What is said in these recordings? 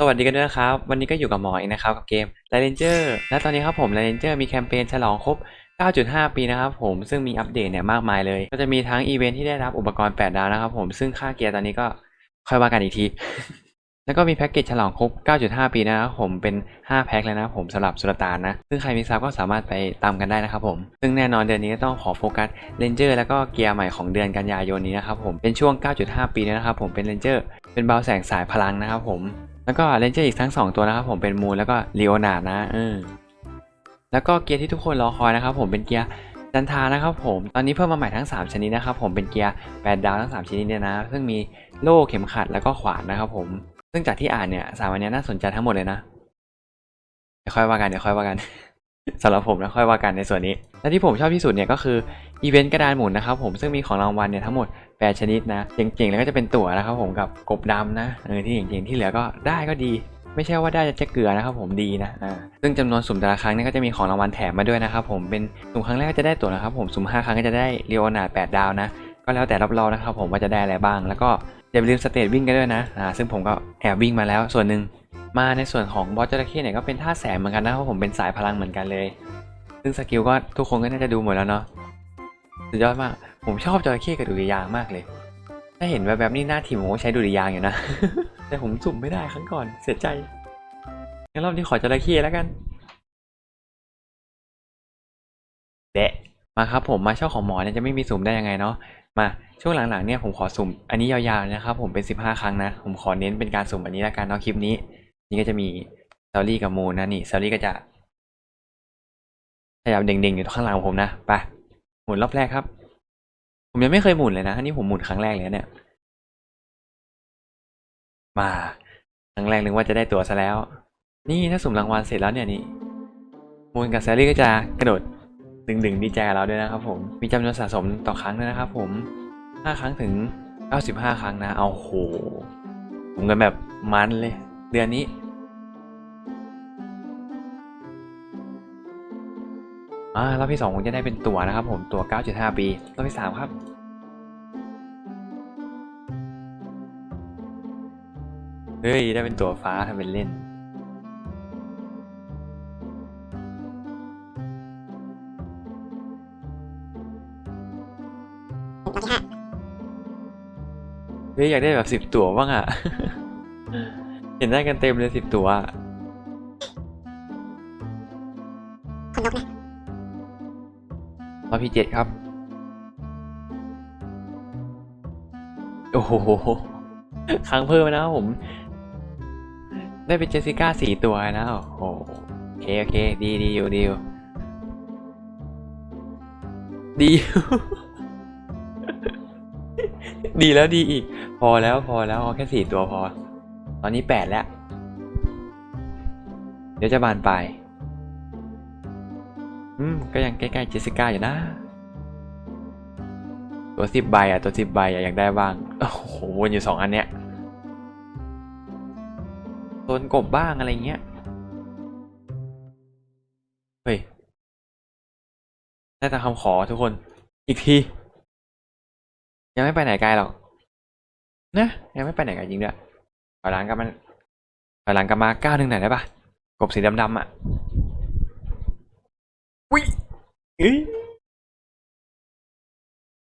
สวัสดีกันด้วยนะครับ วันนี้ก็อยู่กับหมอเองนะครับ กับเกม l i เ e n g e r และตอนนี้ครับผม l i เ e n g e r มีแคมเปญฉลองครบ 9.5 ปีนะครับผมซึ่งมีอัปเดตเนี่ยมากมายเลย ก็จะมีทั้งอีเวนท์ที่ได้รับอุปกรณ์ 8 ดาวนะครับผมซึ่งค่าเกียร์ตอนนี้ก็ค่อยว่ากันอีกที แล้วก็มีแพ็กเกจฉลองครบ 9.5 ปีนะครับผมเป็น 5 แพ็คเลยนะครับผมสำหรับสุลต่านนะ ซึ่งใครมีซับก็สามารถไปตามกันได้นะครับผม ซึ่งแน่นอนเดือนนี้ต้องขอโฟกัสเ a นเจอร์แล้วก็เกียร์ใหม่ของเดือนกันยายนนี้นะครับผมเป็นช่วง 9.5 ปีนะครับผมเป็นเ a นเจอร์เป็นเบาแสงสายพลังนะครับผม แล้วก็เ a นเจอร์อีกทั้ง 2 ตัวนะครับผมเป็นมูนแล้วก็ลีโอนาร์ดนะเออแล้วก็เกียร์ที่ทุกคนรอคอยนะครับผมเป็นเกียร์จันทานะครับผมตอนนี้เพิ่มมาใหม่ทั้ง 3 ชนิดนะครับผมเป็นเกียร์8ดดาวทั้ง 3 ชนิดเนี่ยนะ ซึ่งมีโล่เข็มขัดแล้วก็ขวานนะครับผม ซึ่งจากที่อ่านเนี่ยสามอันนี้น่าสนใจทั้งหมดเลยนะเดี๋ยวค่อยว่ากันเดี๋ยวค่อยว่ากันสำหรับผมนะค่อยว่ากันในส่วนนี้ และที่ผมชอบที่สุดเนี่ยก็คืออีเวนต์กระดานหมุนนะครับผมซึ่งมีของรางวัลเนี่ยทั้งหมด 8ชนิดนะเจ๋งๆแล้วก็จะเป็นตั๋วนะครับผมกับกบดำนะเออที่เจ๋งๆที่เหลือก็ได้ก็ดีไม่ใช่ว่าได้จะเกลือนะครับผมดีนะอ่าซึ่งจำนวนสุ่มแต่ละครั้งเนี่ยก็จะมีของรางวัลแถมมาด้วยนะครับผมเป็นสุ่มครั้งแรกก็จะได้ตั๋วนะครับผมสุ่ม5ครั้งก็จะได้เรียวนาด8ดาวนะก็แล้วแต่รอบๆนะครับผมว่าจะได้อะไรบ้าง แล้วก็อย่าลืมสเตจวิ่งกันด้วยนะอ่าซึ่งผมก็แอบวิ่งมาแล้วส่วนหนึ่งมาในส่วนของบอสจระเข้เนี่ยก็เป็นท่าแสงเหมือนกันนะครับผมเป็นสายพลังเหมือนกันเลย ซึ่งสกิลก็ทุกคนก็น่าจะดูหมดแล้วเนาะ สุดยอดมาก ผมชอบจระเข้กับดุริยางมากเลย ถ้าเห็นแบบแบบนี้หน้าทีมผมก็ใช้ดุริยางอยู่นะ แต่ผมสุ่มไม่ได้ครั้งก่อน เสียใจ งั้นรอบนี้ขอจระเข้แล้วกันเดะมาครับผมมาช่าของหมอเนี่ยจะไม่มีสุ่มได้ยังไงเนาะ มาช่วงหลังๆเนี่ยผมขอสุ่ม อันนี้ยาวๆนะครับผมเป็น 15 ครั้งนะ ผมขอเน้นเป็นการสุ่มอันนี้ละกันเนาะคลิปนี้ นี่ก็จะมีซารี่กับมูนนะนี่ซารี่ก็จะขยับเด้งๆอยู่ข้างหลังผมนะ ไป มุนรอบแรกครับ ผมยังไม่เคยหมุนเลยนะอันนี้ผมหมุนครั้งแรกเลยเนี่ย มาครั้งแรกนึกว่าจะได้ตั๋วซะแล้ว นี่ถ้าสุ่มรางวัลเสร็จแล้วเนี่ยนี่มูนกับแซารี่ก็จะกระโดดดึงๆดีใจกับเราด้วยนะครับ ผมมีจำนวนสะสมต่อครั้งด้วยนะครับ ผม5ครั้งถึง 95 ครั้งนะ เอาโหผมกันแบบมันเลย เดือนนี้ อ่ารอบที่2ผมจะได้เป็นตั๋วนะครับผมตั๋ว9.5ปีรอบที่ 3 ครับเฮ้ยได้เป็นตั๋วฟ้าทำเป็นเล่นเฮ้ยอยากได้แบบสิบตั๋วบ้างอะเห็นได้กันเต็มเลยสิบตั๋วคนนกนะ รอบที่เจ็ดครับ โอ้โหครั้งเพิ่มนะครับผม ได้เป็นเจสสิก้าสี่ตัวนะ โอ้โหโอเคโอเค ดีดีอยู่ดีอยู่ดีดีแล้วดีอีก พอแล้วพอแล้วเอาแค่สี่ตัวพอ ตอนนี้แปดแล้ว เดี๋ยวจะบานปลาย อืม ก็ยังใกล้ๆเจสสิก้าอยู่นะ ตัวสิบใบอะ ตัวสิบใบอะอยากได้บ้าง โอ้โห วนอยู่สองอันเนี้ยโดนกบบ้างอะไรเงี้ย เฮ้ย ได้แต่คำขอทุกคน อีกที ยังไม่ไปไหนไกลหรอก นะ ยังไม่ไปไหนไกลจริงด้วยถอยหลังกลับมันถอยหลังกลับมาก้าวหนึ่งหน่อยได้ปะกบสีดำๆอะ อุ้ยเอ้ย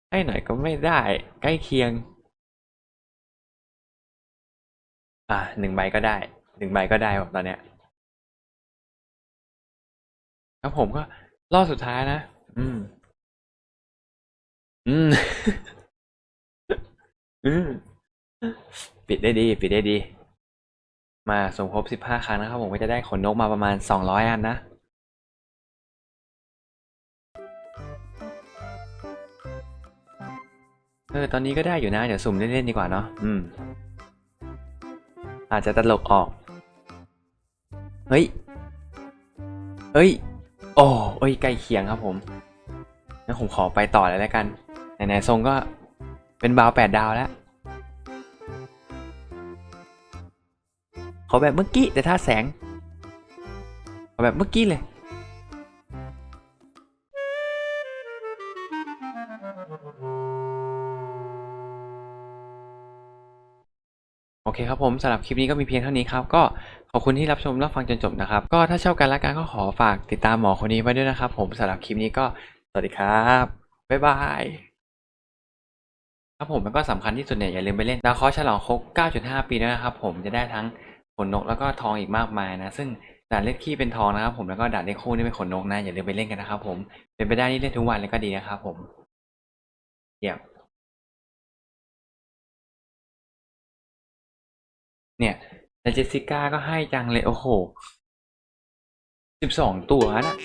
ให้หน่อยก็ไม่ได้ ใกล้เคียง อะหนึ่งใบก็ได้หนึ่งใบก็ได้ผมตอนเนี้ยแล้วผมก็รอบสุดท้ายนะ อืม อืม อืม ปิดได้ดี ปิดได้ดี มาสมครบสิบห้าครั้งนะครับผมก็จะได้ขนนกมาประมาณสองร้อยอันนะ เออ ตอนนี้ก็ได้อยู่นะ เดี๋ยวสุ่มเล่นๆดีกว่าเนาะ อืม อาจจะตลกออก เฮ้ย เฮ้ย โอ้เอ้ย ใกล้เคียงครับผม งั้นผมขอไปต่อเลยแล้วกัน ไหนๆทรงก็เป็นบาวแปดดาวแล้ว ขอแบบเมื่อกี้แต่ถ้าแสง ขอแบบเมื่อกี้เลย โอเคครับผมสำหรับคลิปนี้ก็มีเพียงเท่านี้ครับ ก็ขอบคุณที่รับชมรับฟังจนจบนะครับ ก็ถ้าชอบการละกันก็ขอฝากติดตามหมอคนนี้ไว้ด้วยนะครับ ผมสำหรับคลิปนี้ก็สวัสดีครับ บ๊ายบายครับผมแล้วก็สำคัญที่สุดเนี่ยอย่าลืมไปเล่นดาวเคราะห์ฉลองครบ 9.5 ปีด้วยนะครับ ผมจะได้ทั้งขนนกแล้วก็ทองอีกมากมายนะ ซึ่งด่านเลขขี้เป็นทองนะครับ ผมแล้วก็ด่านเลขคู่นี่เป็นขนนกนะอย่าลืมไปเล่นกันนะครับ ผมเป็นไปได้นี่เล่นทุกวันเลยก็ดีนะครับ ผมเยี่ยม แต่เจสสิก้าก็ให้จังเลย โอ้โหสิบสองตัวนะ